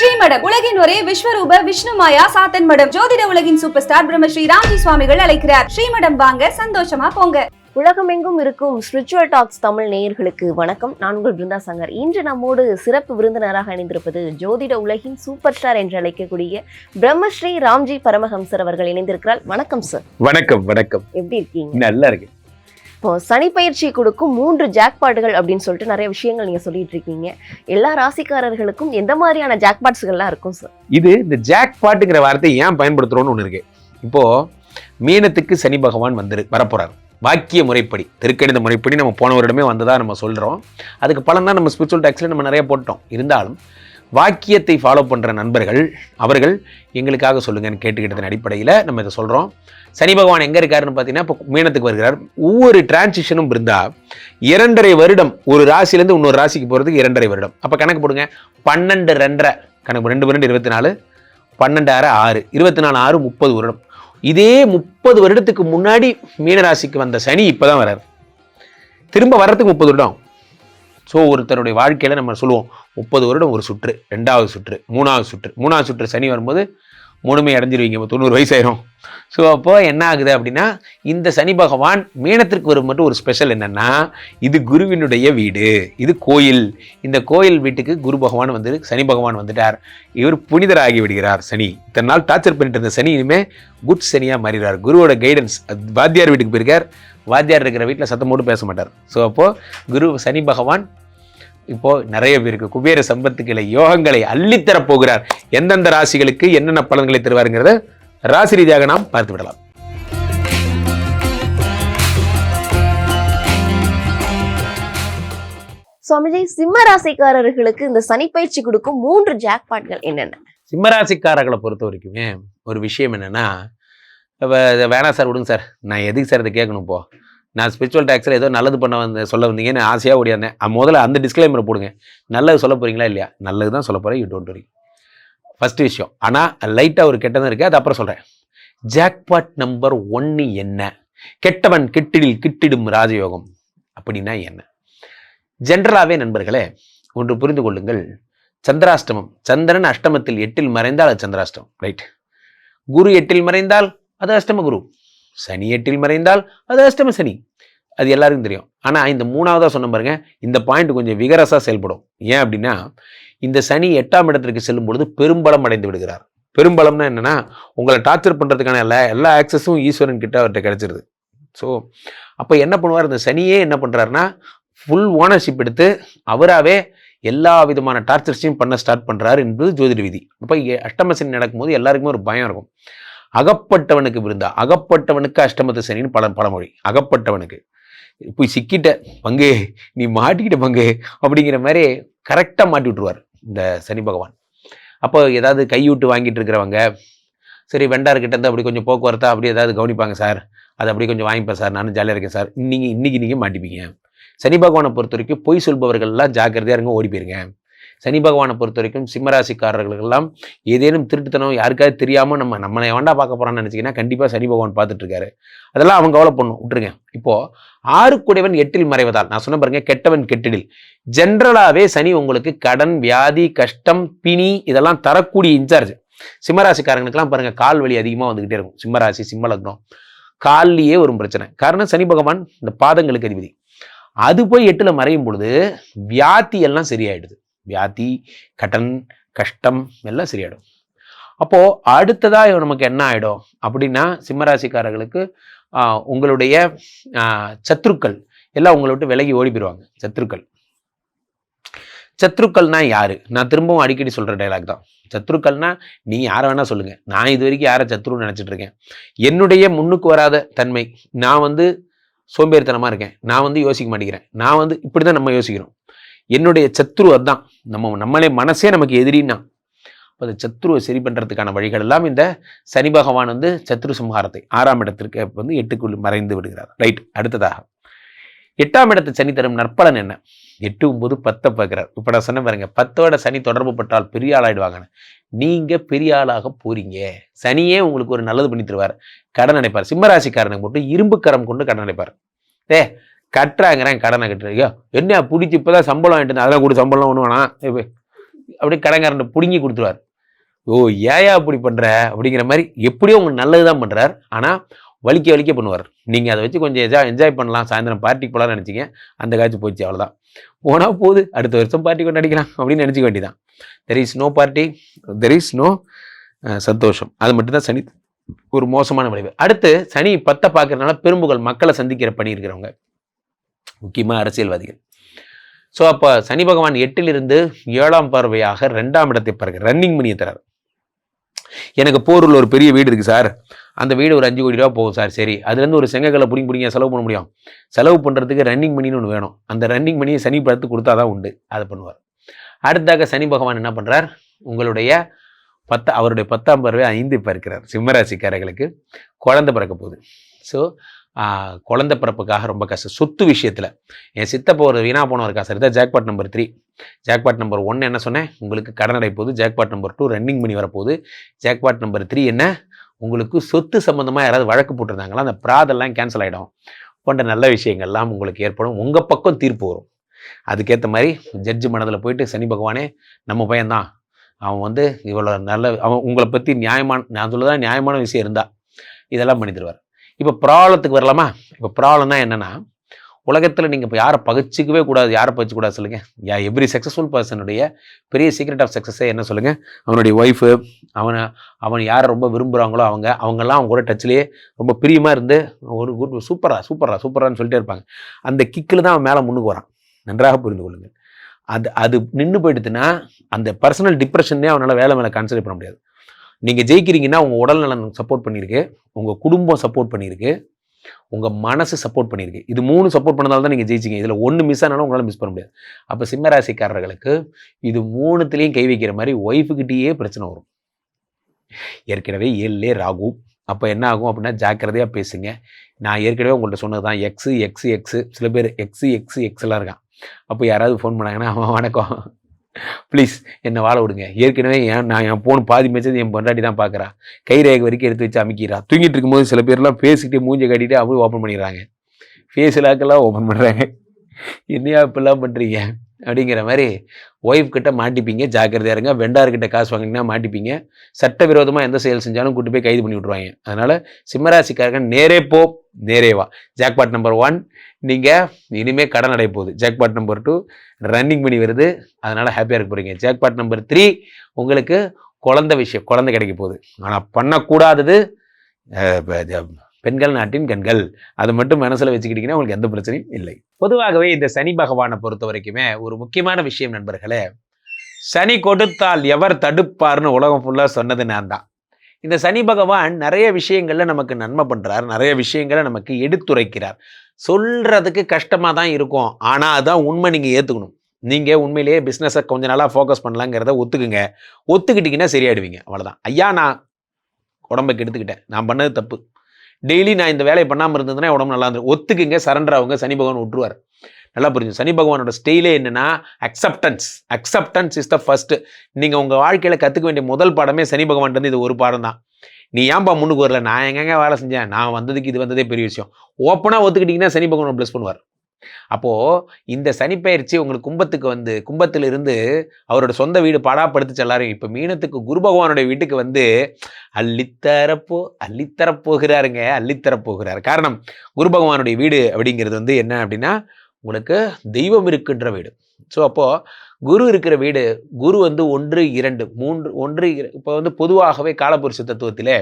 ஸ்ரீமடம் உலகின் ஒரே விஸ்வரூப விஷ்ணு மாயா சாத்தன் மடம் ஜோதிட உலகின் சூப்பர் ஸ்டார் பிரம்மஸ்ரீ ராம்ஜி சுவாமிகள் அழைக்கிறார். ஸ்ரீமடம் வாங்க சந்தோஷமா போங்க. உலகமெங்கும் இருக்கும் ஸ்பிரிச்சுவல் டாக்ஸ் தமிழ் நேயர்களுக்கு வணக்கம். நான் உங்கள் பிருந்தா சங்கர். இன்று நம்மோடு சிறப்பு விருந்தினராக இணைந்திருப்பது ஜோதிட உலகின் சூப்பர் ஸ்டார் என்று அழைக்கக்கூடிய பிரம்மஸ்ரீ ராம்ஜி பரமஹம்சர் அவர்கள் இணைந்திருக்கிறார். வணக்கம் சார் வணக்கம் வணக்கம். எப்படி இருக்கீங்க? நல்லா இருக்கு இப்போ சனி பயிற்சி கொடுக்கும் மூன்று ஜாக்பாட்டுகள் அப்படின்னு சொல்லிட்டு நிறைய விஷயங்கள் நீங்க சொல்லிட்டு இருக்கீங்க. எல்லா ராசிக்காரர்களுக்கும் எந்த மாதிரியான ஜாக்பாட்ஸ்கள்லாம் இருக்கும் சார் இது இந்த ஜாக் பாட்டுங்கிற வார்த்தை ஏன் பயன்படுத்துறோம்னு ஒன்று இருக்கு. இப்போ மீனத்துக்கு சனி பகவான் வந்துரு வரப்போறாரு. வாக்கிய முறைப்படி திருக்கணித முறைப்படி நம்ம போன வருடமே வந்ததா நம்ம சொல்கிறோம் அதுக்கு பலன் தான் நம்ம ஸ்பிரிச்சுவல் டாக்ஸில் நம்ம நிறைய போட்டோம். இருந்தாலும் வாக்கியத்தை ஃபாலோ பண்ணுற நண்பர்கள் அவர்கள் எங்களுக்காக சொல்லுங்கன்னு கேட்டுக்கிட்டதன் அடிப்படையில் நம்ம இதை சொல்கிறோம் சனி பகவான் எங்கே இருக்காருன்னு பார்த்தீங்கன்னா இப்போ மீனத்துக்கு வருகிறார். ஒவ்வொரு டிரான்சிஷனும் இருந்தால் இரண்டரை வருடம் ஒரு ராசியிலேருந்து இன்னொரு ராசிக்கு போகிறதுக்கு இரண்டரை வருடம். அப்போ கணக்கு போடுங்க. பன்னெண்டு ரெண்டரை கணக்கு ரெண்டு பன்னெண்டு இருபத்தி நாலு பன்னெண்டு ஆறு ஆறு. இருபத்தி நாலு ஆறு முப்பது வருடம். இதே முப்பது வருடத்துக்கு முன்னாடி மீனராசிக்கு வந்த சனி இப்போ தான் வராரு. திரும்ப வர்றதுக்கு முப்பது வருடம். ஸோ ஒருத்தருடைய வாழ்க்கையில் நம்ம சொல்லுவோம் முப்பது வருடம் ஒரு சுற்று ரெண்டாவது சுற்று மூணாவது சுற்று. மூணாவது சுற்று சனி வரும்போது முழுமை அடைஞ்சிருவீங்க. இப்போ தொண்ணூறு வயசாயிரும். ஸோ அப்போ என்ன ஆகுது அப்படின்னா இந்த சனி பகவான் மீனத்திற்கு வரும் மட்டும் ஒரு ஸ்பெஷல் என்னன்னா இது குருவினுடைய வீடு இது கோயில். இந்த கோயில் வீட்டுக்கு குரு பகவான் வந்து சனி பகவான் வந்துட்டார். இவர் புனிதராகி விடுகிறார் சனி. இத்தனை நாள் டார்ச்சர் பண்ணிட்டு இருந்த சனி இனிமே குட் சனியாக மாறிடுறார். குருவோட கைடன்ஸ் வாத்தியார் வீட்டுக்கு போயிருக்கார். வாத்தியார் இருக்கிற வீட்டில் சத்தம் போட்டு பேச மாட்டார். ஸோ அப்போது குரு சனி பகவான் இப்போ நிறைய பேருக்கு குபேர சம்பத்துக்களை யோகங்களை அள்ளித்தரப் போகிறார் எந்தெந்த ராசிகளுக்கு என்னென்ன பலன்களை தருவாருங்கிறத ராசி ரீதியாக நாம் பார்த்து விடலாம். சுவாமிஜி சிம்ம ராசிக்காரர்களுக்கு இந்த சனி பயிற்சி கொடுக்கும் மூன்று ஜாக்பாட்கள் என்னென்ன? சிம்மராசிக்காரர்களை பொறுத்த வரைக்குமே ஒரு விஷயம் என்னன்னா வேணாம் சார் விடுங்க சார். நான் எதுக்கு சார் இதை கேட்கணும் இப்போ? நான் ஸ்பிரிச்சுவல் டாக்ஸில் ஏதோ நல்லது பண்ண வந்து சொல்ல வந்தீங்கன்னு ஆசையாக ஓடியாந்தேன். முதல்ல அந்த டிஸ்க்ளைமரை போடுங்க. நல்லது சொல்ல போகிறீங்களா இல்லையா? நல்லது தான் சொல்ல போகிறேன் யூ டோன்ட் வரி ஃபஸ்ட்டு விஷயம். ஆனால் லைட்டாக ஒரு கெட்டதும் இருக்குது அது அப்புறம் சொல்கிறேன் ஜாக்பாட் நம்பர் ஒன்று என்ன? கெட்டவன் கிட்டிடில் கிட்டிடும் ராஜயோகம் அப்படின்னா என்ன? ஜென்ரலாகவே நண்பர்களே ஒன்று புரிந்து கொள்ளுங்கள். சந்திராஷ்டமம். சந்திரன் அஷ்டமத்தில் எட்டில் மறைந்தால் அது சந்திராஷ்டமம். ரைட் குரு எட்டில் மறைந்தால் அது அஷ்டம குரு. சனி எட்டில் மறைந்தால் அது அஷ்டம சனி. அது எல்லாருக்கும் தெரியும். ஆனால் இந்த மூணாவதாக சொன்ன பாருங்க இந்த பாயிண்ட் கொஞ்சம் விகரஸாக செயல்படும். ஏன் அப்படின்னா இந்த சனி எட்டாம் இடத்திற்கு செல்லும் பொழுது பெரும்பலம் அடைந்து விடுகிறார். பெரும்பலம்னா என்னென்னா உங்களை டார்ச்சர் பண்ணுறதுக்கான எல்லா எல்லா ஆக்சஸும் ஈஸ்வரன் கிட்ட அவர்கிட்ட கிடைச்சிருது. ஸோ அப்போ என்ன பண்ணுவார்? இந்த சனியே என்ன பண்ணுறாருன்னா ஃபுல் ஓனர்ஷிப் எடுத்து அவராகவே எல்லா விதமான டார்ச்சர்ஸையும் பண்ண ஸ்டார்ட் பண்ணுறாரு என்பது ஜோதிட விதி. அப்போ அஷ்டமசனி நடக்கும்போது எல்லாருக்குமே ஒரு பயம் இருக்கும். அகப்பட்டவனுக்கு விருந்தா அகப்பட்டவனுக்கு அஷ்டமத்து சனின்னு பல பழமொழி. அகப்பட்டவனுக்கு. போய் சிக்கிட்ட பங்கு நீ மாட்டிக்கிட்ட பங்கு அப்படிங்கிற மாதிரி கரெக்டாக மாட்டி விட்டுருவார் இந்த சனி பகவான். அப்போ ஏதாவது கையூட்டு வாங்கிட்டு இருக்கிறவங்க சரி வெண்டார்கிட்ட இருந்து அப்படி கொஞ்சம் போக்குவரத்தா? அப்படி ஏதாவது கவனிப்பாங்க சார் அதை அப்படியே கொஞ்சம் வாங்கிப்பேன் சார் நானும் ஜாலியாக இருக்கேன் சார். நீங்கள் இன்றைக்கி நீங்கள் மாட்டிப்பீங்க. சனி பகவானை பொறுத்த வரைக்கும் பொய் சொல்பவர்கள்லாம் ஜாக்கிரதையாக இருங்க ஓடி போயிருங்க. சனி பகவானை பொறுத்த வரைக்கும் சிம்மராசிக்காரர்களுக்கெல்லாம் ஏதேனும் திருட்டுத்தனம் யாருக்காவது தெரியாமல் நம்ம நம்மளை வேண்டாம் பார்க்க போகிறான்னு நினச்சிங்கன்னா கண்டிப்பாக சனி பகவான் பார்த்துட்ருக்காரு அதெல்லாம் அவங்க கவலை பண்ணும் விட்டுருங்க. இப்போது ஆறுக்குடையவன் எட்டில் மறைவதால் நான் சொன்ன பாருங்க கெட்டவன் கெட்டிடில். ஜென்ரலாகவே சனி உங்களுக்கு கடன் வியாதி கஷ்டம் பிணி இதெல்லாம் தரக்கூடிய இன்சார்ஜ். சிம்மராசிக்காரங்களுக்கெல்லாம் பாருங்கள் கால் வலி அதிகமாக வந்துக்கிட்டே இருக்கும். சிம்மராசி சிம்மலக்னம் கால்லையே வரும் பிரச்சனை. காரணம் சனி பகவான் இந்த பாதங்களுக்கு அதிபதி. அது போய் எட்டில் மறையும் பொழுது வியாதி எல்லாம் சரியாயிடுது. வியாதி கடன் கஷ்டம் எல்லாம் சரியாயிடும். அப்போ அடுத்ததா நமக்கு என்ன ஆயிடும் அப்படின்னா சிம்மராசிக்காரர்களுக்கு ஆஹ், உங்களுடைய சத்ருக்கள் எல்லாம் உங்களை விட்டு விலகி ஓடி போயிடுவாங்க சத்ருக்கள். சத்ருக்கள்னா யாரு? நான் திரும்பவும் அடிக்கடி சொல்ற டைலாக் தான். சத்ருக்கள்னா நீ யாரை வேணா சொல்லுங்க. நான் இது வரைக்கும் யாரை சத்ருன்னு நினைச்சிட்டு இருக்கேன். என்னுடைய முன்னுக்கு வராத தன்மை நான் வந்து சோம்பேறித்தனமா இருக்கேன். நான் வந்து யோசிக்க மாட்டேங்கிறேன். நான் வந்து இப்படிதான் நம்ம யோசிக்கிறோம். என்னுடைய சத்ரு அதான் நம்ம நம்மளே மனசே நமக்கு எதிரின்னா. அப்ப அந்த சத்ருவை சரி பண்ணுறதுக்கான வழிகள் எல்லாம் இந்த சனி பகவான் வந்து சத்ரு சம்ஹாரத்தை ஆறாம் இடத்திற்கு வந்து எட்டுக்குள் மறைந்து விடுகிறார். ரைட் அடுத்ததாக. எட்டாம் இடத்து சனி தரும் நற்பலன் என்ன? எட்டு ஒம்பது பத்தை பார்க்குறார். இப்போ நான் சொன்ன பாருங்க பத்தோட சனி தொடர்பு பட்டால் பெரிய ஆளாயிடுவாங்கன்னு. நீங்கள் பெரிய ஆளாக போகிறீங்க சனியே உங்களுக்கு ஒரு நல்லது பண்ணி தருவார். கடன் அடைப்பார். சிம்மராசிக்காரனுக்கு மட்டும் இரும்பு கரம் கொண்டு கடன் அடைப்பார். ஏ கட்டுறாங்கிறேன் கடனை கட்டுறீங்க என்ன பிடிச்சி இப்போதான் சம்பளம் வாங்கிட்டு அதெல்லாம் கூட சம்பளம் ஒன்று வேணாம். அப்படியே கடங்காரன் பிடுங்கி கொடுத்துருவார். ஓ ஏயா அப்படி பண்ணுற அப்படிங்கிற மாதிரி எப்படியோ உங்களுக்கு நல்லது தான் பண்ணுறார் ஆனால் வலிக்க வலிக்க பண்ணுவார். நீங்கள் அதை வச்சு கொஞ்சம் எஜா என்ஜாய் பண்ணலாம். சாயந்தரம் பார்ட்டிக்கு போகலாம்னு நினச்சிங்க. அந்த காட்சி போச்சு அவ்வளோதான் போனா போகுது அடுத்த வருஷம் பார்ட்டி கொண்டாடிக்கலாம் அப்படின்னு நினச்சிக்க வேண்டியதான் there is no party there is no சந்தோஷம். அது மட்டும்தான் சனி ஒரு மோசமான விளைவு. அடுத்து சனி பத்தை பார்க்கறதுனால பெரும்புகள் மக்களை சந்திக்கிற பணி இருக்கிறவங்க. முக்கியமாக அரசியல்வாதிகள். ஸோ அப்போ சனி பகவான் எட்டிலிருந்து ஏழாம் பார்வையாக ரெண்டாம் இடத்தை பாருங்க ரன்னிங் மணியை தரார். எனக்கு போரூரில் ஒரு பெரிய வீடு இருக்குது சார். அந்த வீடு ஒரு அஞ்சு கோடி ரூபா போகும் சார் சரி. அதுலேருந்து ஒரு செங்கக்கலை பிடிங்க பிடிங்க செலவு பண்ண முடியும். செலவு பண்ணுறதுக்கு ரன்னிங் மணின்னு ஒன்று வேணும். அந்த ரன்னிங் மணியை சனி படத்து கொடுத்தா தான் உண்டு. அதை பண்ணுவார். அடுத்தாக சனி பகவான் என்ன பண்ணுறார் உங்களுடைய பத்த அவருடைய பத்தாம் பருவை ஐந்து பிறக்கிறார் சிம்மராசிக்காரர்களுக்கு குழந்தை பிறக்க போகுது. ஸோ குழந்த பிறப்புக்காக ரொம்ப கஷ்டம் சொத்து விஷயத்தில். என் சித்தப்பா ஒரு வீணா போனவர் காசு இருந்தால் jackpot number three jackpot number one என்ன சொன்னேன்? உங்களுக்கு கடன் அடை போகுது. ஜாக்பாட் நம்பர் டூ ரன்னிங் பண்ணி வரப்போகுது. ஜாக்பாட் நம்பர் த்ரீ என்ன? உங்களுக்கு சொத்து சம்மந்தமாக யாராவது வழக்கு போட்டிருந்தாங்களா? அந்த ப்ராதெல்லாம் கேன்சல் ஆகிடும் போன்ற நல்ல விஷயங்கள்லாம் உங்களுக்கு ஏற்படும். உங்கள் பக்கம் தீர்ப்பு வரும். அதுக்கேற்ற மாதிரி ஜட்ஜு மனதில் போயிட்டு சனி பகவானே நம்ம பையன்தான். அவன் வந்து இவ்வளோ நல்ல அவன் உங்களை பற்றி நியாயமான நான் சொல்லதான் நியாயமான விஷயம் இருந்தா இதெல்லாம் பண்ணி தருவார். இப்போ ப்ராப்ளத்துக்கு வரலாமா? இப்போ ப்ராப்ளம்னா என்னென்னா உலகத்தில் நீங்கள் இப்போ யாரை பகிச்சிக்கவே கூடாது யாரை பகிச்சிக்கூடாது கூடாது சொல்லுங்கள் யா எவ்ரி சக்ஸஸ்ஃபுல் பர்சனுடைய பெரிய சீக்ரெட் ஆஃப் சக்ஸஸே என்ன சொல்லுங்கள் அவனுடைய ஒய்ஃபு அவனை அவன் யாரை ரொம்ப விரும்புகிறாங்களோ அவங்க அவங்கெல்லாம் அவங்க கூட டச்லேயே ரொம்ப பிரியமாக இருந்து ஒரு குட் சூப்பராக சூப்பராக சூப்பரான்னு சொல்லிட்டே இருப்பாங்க. அந்த கிக்கில் தான் அவன் மேலே முன்னுக்கு வரான். நன்றாக புரிந்து கொள்ளுங்கள். அது அது நின்று போயிடுதுன்னா அந்த பர்சனல் டிப்ரெஷனே அவனால் வேலை மேலே கான்சன்ட்ரேட் பண்ண முடியாது. நீங்கள் ஜெயிக்கிறீங்கன்னா உங்கள் உடல் நலன் சப்போர்ட் பண்ணியிருக்கு. உங்கள் குடும்பம் சப்போர்ட் பண்ணியிருக்கு. உங்கள் மனசு சப்போர்ட் பண்ணியிருக்கு. இது மூணு சப்போர்ட் பண்ணதால தான் நீங்கள் ஜெயிச்சிங்க. இதில் ஒன்று மிஸ் ஆனாலும் உங்களால் மிஸ் பண்ண முடியாது. அப்போ சிம்மராசிக்காரர்களுக்கு இது மூணுத்துலேயும் கை வைக்கிற மாதிரி ஒய்ஃபுக்கிட்டேயே பிரச்சனை வரும். ஏற்கனவே ஏழுலே ராகு. அப்போ என்ன ஆகும் அப்படின்னா ஜாக்கிரதையாக பேசுங்க. நான் ஏற்கனவே உங்கள்கிட்ட சொன்னது தான். எக்ஸு எக்ஸு எக்ஸு சில பேர் எக்ஸு எக்ஸு எக்ஸ்லாம் இருக்கான். அப்போ யாராவது ஃபோன் பண்ணாங்கன்னா அவன் வணக்கம். ப்ளீஸ் என்னை வாழ விடுங்க. ஏற்கனவே ஏன் நான் என் ஃபோன் பாதி மேய்ச்சது என் பொண்டாட்டி தான் பார்க்குறா கை ரேகை வரைக்கும் எடுத்து வச்சு அமைக்கிறா. தூங்கிட்டு இருக்கும்போது சில பேர்லாம் பேசிக்கிட்டே மூஞ்சை கட்டிட்டு அப்படியே ஓப்பன் பண்ணிடுறாங்க. ஃபேஸ் லாக்கெல்லாம் ஓப்பன் பண்ணுறாங்க என்னையா இப்படிலாம் பண்ணுறீங்க அப்படிங்கிற மாதிரி ஒய்ஃப் கிட்ட மாட்டிப்பீங்க. ஜாக்கிரதையா இருங்க. வெண்டார்கிட்ட காசு வாங்கினீங்கன்னா மாட்டிப்பீங்க. சட்டவிரோதமாக எந்த செயல் செஞ்சாலும் கூட்டு போய் கைது பண்ணி விட்ருவாங்க அதனால் சிம்மராசிக்காரங்க நேரே போ நேரே வா. ஜாக்பாட் நம்பர் ஒன் நீங்கள் இனிமேல் கடன் அடைய போகுது. ஜாக்பாட் நம்பர் டூ ரன்னிங் பண்ணி வருது. அதனால் ஹாப்பியாக இருக்க போகிறீங்க ஜாக்பாட் நம்பர் த்ரீ உங்களுக்கு குழந்த விஷயம் குழந்தை கிடைக்க போகுது. ஆனால் பண்ணக்கூடாதது பெண்கள் நாட்டின் கண்கள். அதை மட்டும் மனசில் வச்சுக்கிட்டீங்கன்னா உங்களுக்கு எந்த பிரச்சனையும் இல்லை. பொதுவாகவே இந்த சனி பகவானை பொறுத்த வரைக்குமே ஒரு முக்கியமான விஷயம் நண்பர்களே சனி கொடுத்தால் எவர் தடுப்பார்னு உலகம் ஃபுல்லாக சொன்னது நான் தான். இந்த சனி பகவான் நிறைய விஷயங்களில் நமக்கு நன்மை பண்ணுறார் நிறைய விஷயங்களை நமக்கு எடுத்துரைக்கிறார். சொல்கிறதுக்கு கஷ்டமாக தான் இருக்கும். ஆனால் அதுதான் உண்மை நீங்கள் ஏற்றுக்கணும் நீங்கள் உண்மையிலேயே பிஸ்னஸை கொஞ்ச நாளாக ஃபோக்கஸ் பண்ணலாங்கிறத ஒத்துக்குங்க. ஒத்துக்கிட்டீங்கன்னா சரியாயிடுவீங்க. அவ்வளோதான் ஐயா நான் உடம்பை கெடுத்துக்கிட்டேன். நான் பண்ணது தப்பு. டெய்லி நான் இந்த வேலையை பண்ணாமல் இருந்ததுன்னா உடம்பு நல்லா இருந்தது ஒத்துக்குங்க சரண்டர் அவங்க சனி பகவான் விட்டுருவார் நல்லா புரிஞ்சு சனி பகவானோட ஸ்டைலே என்னன்னா acceptance acceptance is the first நீங்க உங்க வாழ்க்கையில கத்துக்க வேண்டிய முதல் பாடமே சனி பகவான் இது ஒரு பாடம் தான். நீ ஏன்பா முன்னுக்கு வரல? நான் எங்கெங்க வேலை செஞ்சேன்? நான் வந்ததுக்கு இது வந்ததே பெரிய விஷயம். ஓப்பனாக ஒத்துக்கிட்டீங்கன்னா சனி பகவான் ப்ளஸ் பண்ணுவார். அப்போது இந்த சனி பயிற்சி உங்களுக்கு கும்பத்துக்கு வந்து கும்பத்திலிருந்து அவரோட சொந்த வீடு பாடாப்படுத்துச்சு எல்லாரும் இப்போ மீனத்துக்கு குரு பகவானுடைய வீட்டுக்கு வந்து அள்ளித்தரப்போ அள்ளித்தரப்போகிறாருங்க அள்ளித்தரப்போகிறார். காரணம் குரு பகவானுடைய வீடு அப்படிங்கிறது வந்து என்ன அப்படின்னா உங்களுக்கு தெய்வம் இருக்கின்ற வீடு. ஸோ அப்போது குரு இருக்கிற வீடு குரு வந்து ஒன்று இரண்டு மூன்று ஒன்று இப்போ வந்து பொதுவாகவே காலபுருஷ தத்துவத்திலே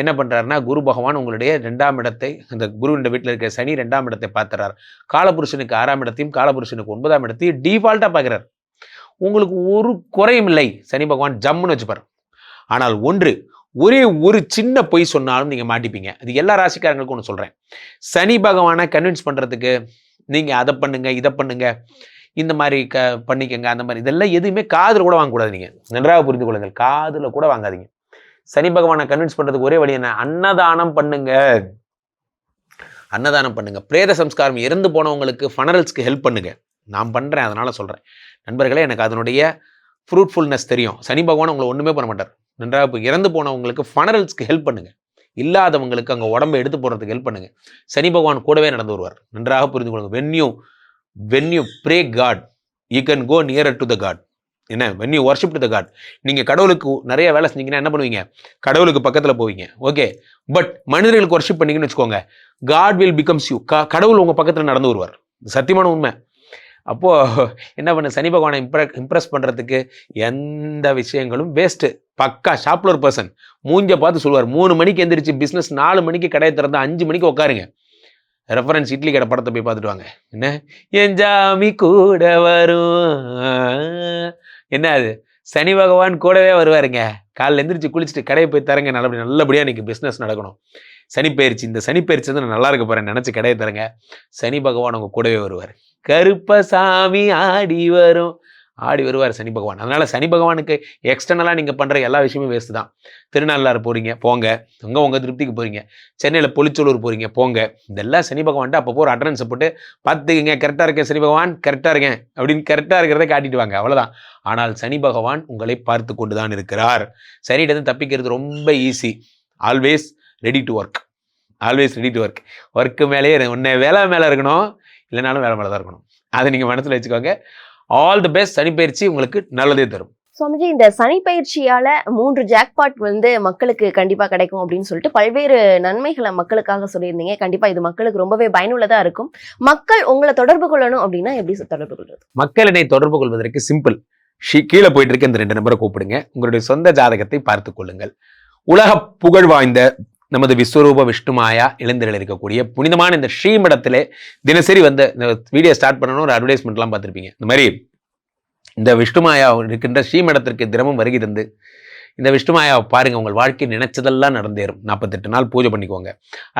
என்ன பண்ணுறாருன்னா குரு பகவான் உங்களுடைய ரெண்டாம் இடத்தை அந்த குருவின் வீட்டில் இருக்கிற சனி ரெண்டாம் இடத்தை பார்த்துறார். காலபுருஷனுக்கு ஆறாம் இடத்தையும் காலபுருஷனுக்கு ஒன்பதாம் இடத்தையும் டிஃபால்ட்டாக பார்க்குறார். உங்களுக்கு ஒரு குறையும் இல்லை. சனி பகவான் ஜம்முன்னு வச்சுப்பார். ஆனால் ஒன்று ஒரே ஒரு சின்ன பொய் சொன்னாலும் நீங்கள் மாட்டிப்பீங்க. அது எல்லா ராசிக்காரங்களுக்கும் ஒன்று சொல்கிறேன் சனி பகவானை கன்வின்ஸ் பண்ணுறதுக்கு நீங்கள் அதை பண்ணுங்க இதை பண்ணுங்க இந்த மாதிரி க பண்ணிக்கங்க அந்த மாதிரி. இதெல்லாம் எதுவுமே காதில் கூட வாங்கக்கூடாது நீங்கள் நன்றாக புரிந்து கொள்ளுங்கள். காதில் கூட வாங்காதீங்க. சனி பகவானை கன்வின்ஸ் பண்றதுக்கு ஒரே வழி என்ன? அன்னதானம் பண்ணுங்க. அன்னதானம் பண்ணுங்க. பிரேத சம்ஸ்காரம் இறந்து போனவங்களுக்கு ஃபனரல்ஸ்க்கு ஹெல்ப் பண்ணுங்க. நான் பண்றேன் அதனால சொல்றேன். நண்பர்களே எனக்கு அதனுடைய ஃப்ரூட்ஃபுல்னஸ் தெரியும். சனி பகவான் உங்களை ஒண்ணுமே பண்ண மாட்டார். நன்றாக இப்போ இறந்து போனவங்களுக்கு ஃபனரல்ஸ்க்கு ஹெல்ப் பண்ணுங்க. இல்லாதவங்களுக்கு அங்கே உடம்பை எடுத்து போடுறதுக்கு ஹெல்ப் பண்ணுங்க. சனி பகவான் கூடவே நடந்து வருவார். நன்றாக புரிந்து கொள்ளுங்க. When you when you pray God you can go near to the God என்ன? When you worship the God நீங்கள் கடவுளுக்கு நிறைய வேலை செஞ்சீங்கன்னா என்ன பண்ணுவீங்க? கடவுளுக்கு பக்கத்தில் போவீங்க. ஓகே பட் மனிதர்களுக்கு ஒர்ஷிப் பண்ணீங்கன்னு வச்சுக்கோங்க. காட் வில் பிகம்ஸ் யூ க கடவுள் உங்கள் பக்கத்தில் நடந்து வருவார். சத்தியமான உண்மை. அப்போது என்ன பண்ண? சனி பகவானை இம்ப்ரெ இம்ப்ரெஸ் பண்ணுறதுக்கு எந்த விஷயங்களும் வேஸ்ட்டு பக்கா ஷாப்லர் பர்சன் மூஞ்ச பார்த்து சொல்லுவார். மூணு மணிக்கு எந்திரிச்சு பிஸ்னஸ் நாலு மணிக்கு கடையை திறந்து அஞ்சு மணிக்கு உட்காருங்க. ரெஃபரன்ஸ் இட்லி கடை படத்தை போய் பார்த்துட்டு வாங்க. என்ன? என் ஜாமி கூட வரும். என்ன அது? சனி பகவான் கூடவே வருவாருங்க. காலைல எந்திரிச்சு குளிச்சுட்டு கடையை போய் தரங்க. நல்லபடி நல்லபடியாக இன்னைக்கு பிஸ்னஸ் நடக்கணும். சனி பயிற்சி இந்த சனி பயிற்சி வந்து நான் நல்லா இருக்க போறேன். நினச்சி கடையை தரங்க. சனி பகவான் உங்க கூடவே வருவார். கருப்பசாமி ஆடி வரும். ஆடி வருவார் சனி பகவான். அதனால் சனி பகவானுக்கு எக்ஸ்டர்னலாக நீங்கள் பண்ணுற எல்லா விஷயமும் வேஸ்ட்டு தான். திருநள்ளாறு போகிறீங்க போங்க. உங்க உங்கள் திருப்திக்கு போகிறீங்க சென்னையில் பொலிச்சலூர் போகிறீங்க போங்க. இதெல்லாம் சனி பகவான்ட்டு அப்பப்போ ஒரு அட்டனன்ஸை போட்டு பார்த்துக்குங்க கரெக்டாக இருக்கேன் சனி பகவான் கரெக்டாக இருக்கேன். அப்படின்னு கரெக்டாக இருக்கிறத காட்டிட்டு வாங்க அவ்வளோதான் ஆனால் சனி பகவான் உங்களை பார்த்து கொண்டு தான் இருக்கிறார் சனியிடம் தப்பிக்கிறது ரொம்ப easy always ready to work always ready to work work மேலேயே உன்னை வேலை மேலே இருக்கணும். இல்லைனாலும் வேலை மேலே தான் இருக்கணும். அதை நீங்கள் மனசில் வச்சுக்கோங்க. ஆல் தி பெஸ்ட் சனி பயிற்சி உங்களுக்கு நல்லதே தரும். சுவாமிஜி இந்த சனி பயிற்சியால மூன்று ஜாக்பாட் வந்து மக்களுக்கு கண்டிப்பா கிடைக்கும் அப்படின்னு சொல்லிட்டு பல்வேறு நன்மைகளை மக்களுக்காக சொல்லியிருந்தீங்க. கண்டிப்பா இது மக்களுக்கு ரொம்பவே பயனுள்ளதா இருக்கும். மக்கள் உங்களை தொடர்பு கொள்ளணும் அப்படின்னா எப்படி தொடர்பு கொள்றது? மக்களினை தொடர்பு கொள்வதற்கு சிம்பிள் ஷி கீழே போயிட்டு இருக்க இந்த ரெண்டு நம்பரை கூப்பிடுங்க. உங்களுடைய சொந்த ஜாதகத்தை பார்த்து கொள்ளுங்கள். உலக புகழ் வாய்ந்த நமது விஸ்வரூப விஷ்ணுமாயா இளைஞர்கள் இருக்கக்கூடிய புனிதமான இந்த ஸ்ரீமடத்திலே தினசரி வந்த இந்த வீடியோ ஸ்டார்ட் பண்ணணும் ஒரு அட்வர்டைஸ்மெண்ட்லாம் பார்த்துருப்பீங்க. இந்த மாதிரி இந்த விஷ்ணுமாயா இருக்கின்ற ஸ்ரீமடத்திற்கு தினமும் வருகை தந்து இந்த விஷ்ணுமாயாவை பாருங்கள் உங்கள் வாழ்க்கை நினைச்சதெல்லாம் நடந்தேறும். நாற்பத்தெட்டு நாள் பூஜை பண்ணிக்கோங்க.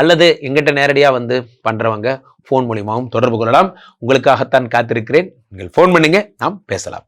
அல்லது எங்கிட்ட நேரடியாக வந்து பண்ணுறவங்க ஃபோன் மூலியமாகவும் தொடர்பு கொள்ளலாம். உங்களுக்காகத்தான் காத்திருக்கிறேன். நீங்கள் ஃபோன் பண்ணுங்கள் நாம் பேசலாம்.